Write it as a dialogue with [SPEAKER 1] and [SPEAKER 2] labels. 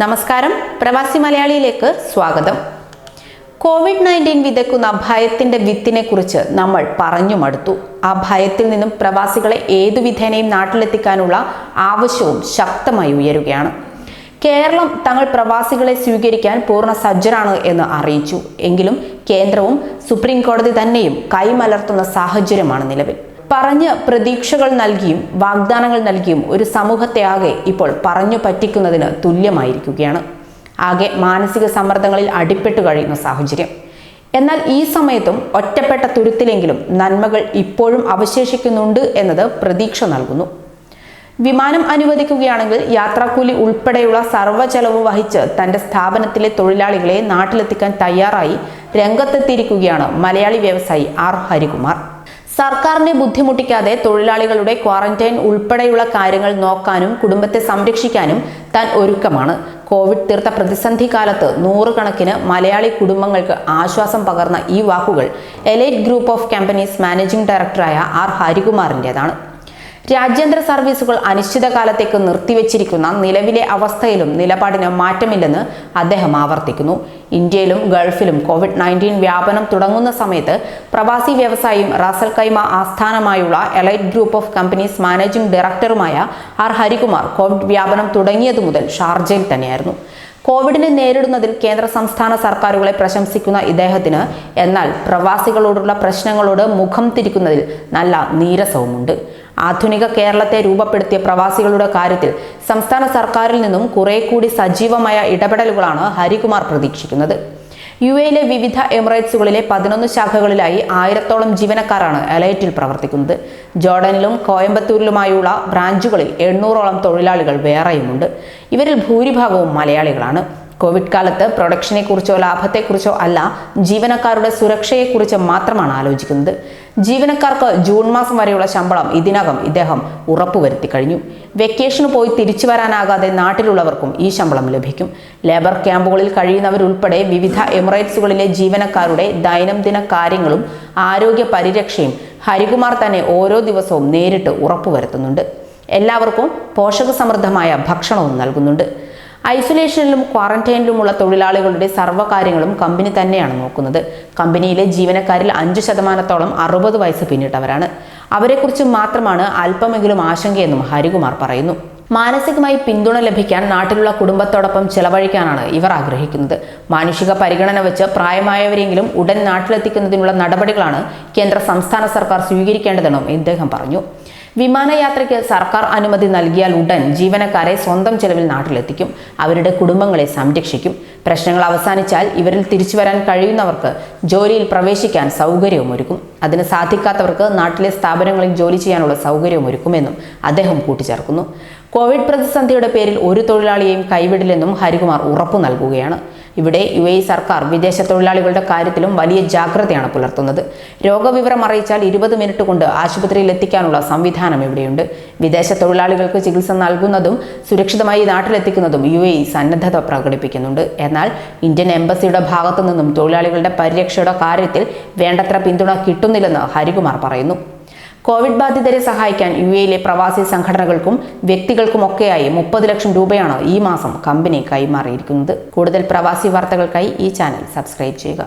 [SPEAKER 1] നമസ്കാരം. പ്രവാസി മലയാളിയിലേക്ക് സ്വാഗതം. കോവിഡ് നയന്റീൻ വിതക്കുന്ന ഭയത്തിന്റെ വിത്തിനെ കുറിച്ച് നമ്മൾ പറഞ്ഞു മടുത്തു ആ ഭയത്തിൽ നിന്നും പ്രവാസികളെ ഏതു വിധേനയും നാട്ടിലെത്തിക്കാനുള്ള ആവശ്യവും ശക്തമായി ഉയരുകയാണ്. കേരളം തങ്ങൾ പ്രവാസികളെ സ്വീകരിക്കാൻ പൂർണ സജ്ജരാണ് എന്ന് അറിയിച്ചു. എങ്കിലും കേന്ദ്രവും സുപ്രീം കോടതി തന്നെയും കൈമലർത്തുന്ന സാഹചര്യമാണ് നിലവിൽ. പറഞ്ഞ് പ്രതീക്ഷകൾ നൽകിയും വാഗ്ദാനങ്ങൾ നൽകിയും ഒരു സമൂഹത്തെ ആകെ ഇപ്പോൾ പറഞ്ഞു പറ്റിക്കുന്നതിന് തുല്യമായിരിക്കുകയാണ്. ആകെ മാനസിക സമ്മർദ്ദങ്ങളിൽ അടിപ്പെട്ടു കഴിയുന്ന സാഹചര്യം. എന്നാൽ ഈ സമയത്തും ഒറ്റപ്പെട്ട തുരുത്തിലെങ്കിലും നന്മകൾ ഇപ്പോഴും അവശേഷിക്കുന്നുണ്ട് എന്നത് പ്രതീക്ഷ നൽകുന്നു. വിമാനം അനുവദിക്കുകയാണെങ്കിൽ യാത്രാക്കൂലി ഉൾപ്പെടെയുള്ള സർവ ചെലവ് വഹിച്ച് തന്റെ സ്ഥാപനത്തിലെ തൊഴിലാളികളെ നാട്ടിലെത്തിക്കാൻ തയ്യാറായി രംഗത്തെത്തിയിരിക്കുകയാണ് മലയാളി വ്യവസായി ആർ. ഹരികുമാർ. സർക്കാരിനെ ബുദ്ധിമുട്ടിക്കാതെ തൊഴിലാളികളുടെ ക്വാറന്റൈൻ ഉൾപ്പെടെയുള്ള കാര്യങ്ങൾ നോക്കാനും കുടുംബത്തെ സംരക്ഷിക്കാനും താൻ ഒരുക്കമാണ്. കോവിഡ് തീർത്ത പ്രതിസന്ധി കാലത്ത് നൂറുകണക്കിന് മലയാളി കുടുംബങ്ങൾക്ക് ആശ്വാസം പകർന്ന ഈ വാക്കുകൾ elite group of companies managing ഡയറക്ടറായ ആർ ഹരികുമാറിന്റെതാണ് രാജ്യാന്തര സർവീസുകൾ അനിശ്ചിതകാലത്തേക്ക് നിർത്തിവച്ചിരിക്കുന്ന നിലവിലെ അവസ്ഥയിലും നിലപാടിന് മാറ്റമില്ലെന്ന് അദ്ദേഹം ആവർത്തിക്കുന്നു. ഇന്ത്യയിലും ഗൾഫിലും കോവിഡ് നയന്റീൻ വ്യാപനം തുടങ്ങുന്ന സമയത്ത് പ്രവാസി വ്യവസായിയും റാസൽ കൈമ ആസ്ഥാനമായുള്ള elite group of companies managing ഡയറക്ടറുമായ ആർ ഹരികുമാർ കോവിഡ് വ്യാപനം തുടങ്ങിയതു മുതൽ ഷാർജയിൽ തന്നെയായിരുന്നു. കോവിഡിനെ നേരിടുന്നതിൽ കേന്ദ്ര സംസ്ഥാന സർക്കാരുകളെ പ്രശംസിക്കുന്ന ഇദ്ദേഹത്തിന് എന്നാൽ പ്രവാസികളോടുള്ള പ്രശ്നങ്ങളോട് മുഖം തിരിക്കുന്നതിൽ നല്ല നീരസവുമുണ്ട്. ആധുനിക കേരളത്തെ രൂപപ്പെടുത്തിയ പ്രവാസികളുടെ കാര്യത്തിൽ സംസ്ഥാന സർക്കാരിൽ നിന്നും കുറെ കൂടി സജീവമായ ഇടപെടലുകളാണ് ഹരികുമാർ പ്രതീക്ഷിക്കുന്നത്. യു എയിലെ വിവിധ എമിറേറ്റ്സുകളിലെ പതിനൊന്ന് ശാഖകളിലായി ആയിരത്തോളം ജീവനക്കാരാണ് എലൈറ്റിൽ പ്രവർത്തിക്കുന്നത്. ജോർഡനിലും കോയമ്പത്തൂരിലുമായുള്ള ബ്രാഞ്ചുകളിൽ എണ്ണൂറോളം തൊഴിലാളികൾ വേറെയുമുണ്ട്. ഇവരിൽ ഭൂരിഭാഗവും മലയാളികളാണ്. കോവിഡ് കാലത്ത് പ്രൊഡക്ഷനെ കുറിച്ചോ ലാഭത്തെക്കുറിച്ചോ അല്ല ജീവനക്കാരുടെ സുരക്ഷയെക്കുറിച്ച് മാത്രമാണ് ആലോചിക്കുന്നത്. ജീവനക്കാർക്ക് ജൂൺ മാസം വരെയുള്ള ശമ്പളം ഇതിനകം ഇദ്ദേഹം ഉറപ്പുവരുത്തി കഴിഞ്ഞു. വെക്കേഷന് പോയി തിരിച്ചു വരാനാകാതെ നാട്ടിലുള്ളവർക്കും ഈ ശമ്പളം ലഭിക്കും. ലേബർ ക്യാമ്പുകളിൽ കഴിയുന്നവരുൾപ്പെടെ വിവിധ എമിറേറ്റ്സുകളിലെ ജീവനക്കാരുടെ ദൈനംദിന കാര്യങ്ങളും ആരോഗ്യ പരിരക്ഷയും ഹരികുമാർ തന്നെ ഓരോ ദിവസവും നേരിട്ട് ഉറപ്പുവരുത്തുന്നുണ്ട്. എല്ലാവർക്കും പോഷകസമൃദ്ധമായ ഭക്ഷണവും നൽകുന്നുണ്ട്. ഐസൊലേഷനിലും ക്വാറന്റൈനിലുമുള്ള തൊഴിലാളികളുടെ സർവകാര്യങ്ങളും കമ്പനി തന്നെയാണ് നോക്കുന്നത്. കമ്പനിയിലെ ജീവനക്കാരിൽ അഞ്ചു ശതമാനത്തോളം അറുപത് വയസ്സ് പിന്നിട്ടവരാണ്. അവരെക്കുറിച്ച് മാത്രമാണ് അല്പമെങ്കിലും ആശങ്കയെന്നും ഹരികുമാർ പറയുന്നു. മാനസികമായി പിന്തുണ ലഭിക്കാൻ നാട്ടിലുള്ള കുടുംബത്തോടൊപ്പം ചെലവഴിക്കാനാണ് ഇവർ ആഗ്രഹിക്കുന്നത്. മാനുഷിക പരിഗണന വെച്ച് പ്രായമായവരെങ്കിലും ഉടൻ നാട്ടിലെത്തിക്കുന്നതിനുള്ള നടപടികളാണ് കേന്ദ്ര സംസ്ഥാന സർക്കാർ സ്വീകരിക്കേണ്ടതെന്നും ഇദ്ദേഹം പറഞ്ഞു. വിമാനയാത്രയ്ക്ക് സർക്കാർ അനുമതി നൽകിയാൽ ഉടൻ ജീവനക്കാരെ സ്വന്തം ചെലവിൽ നാട്ടിലെത്തിക്കും. അവരുടെ കുടുംബങ്ങളെ സംരക്ഷിക്കും. പ്രശ്നങ്ങൾ അവസാനിച്ചാൽ ഇവരിൽ തിരിച്ചു വരാൻ കഴിയുന്നവർക്ക് ജോലിയിൽ പ്രവേശിക്കാൻ സൗകര്യവും ഒരുക്കും. അതിന് സാധിക്കാത്തവർക്ക് നാട്ടിലെ സ്ഥാപനങ്ങളിൽ ജോലി ചെയ്യാനുള്ള സൗകര്യവും ഒരുക്കുമെന്നും അദ്ദേഹം കൂട്ടിച്ചേർക്കുന്നു. കോവിഡ് പ്രതിസന്ധിയുടെ പേരിൽ ഒരു തൊഴിലാളിയെയും കൈവിടില്ലെന്നും ഹരികുമാർ ഉറപ്പു നൽകുകയാണ്. ഇവിടെ യു എ സർക്കാർ വിദേശ തൊഴിലാളികളുടെ കാര്യത്തിലും വലിയ ജാഗ്രതയാണ് പുലർത്തുന്നത്. രോഗവിവരം അറിയിച്ചാൽ ഇരുപത് മിനിറ്റ് കൊണ്ട് ആശുപത്രിയിൽ എത്തിക്കാനുള്ള സംവിധാനം ഇവിടെയുണ്ട്. വിദേശ തൊഴിലാളികൾക്ക് ചികിത്സ നൽകുന്നതും സുരക്ഷിതമായി നാട്ടിലെത്തിക്കുന്നതും യു എ സന്നദ്ധത പ്രകടിപ്പിക്കുന്നുണ്ട്. എന്നാൽ ഇന്ത്യൻ എംബസിയുടെ ഭാഗത്തു നിന്നും തൊഴിലാളികളുടെ പരിരക്ഷയുടെ കാര്യത്തിൽ വേണ്ടത്ര പിന്തുണ കിട്ടുന്നില്ലെന്ന് ഹരികുമാർ പറയുന്നു. കോവിഡ് ബാധിതരെ സഹായിക്കാൻ യു എയിലെ പ്രവാസി സംഘടനകൾക്കും വ്യക്തികൾക്കുമൊക്കെയായി മുപ്പത് ലക്ഷം രൂപയാണ് ഈ മാസം കമ്പനി കൈമാറിയിരിക്കുന്നത്. കൂടുതൽ പ്രവാസി വാർത്തകൾക്കായി ഈ ചാനൽ സബ്സ്ക്രൈബ് ചെയ്യുക.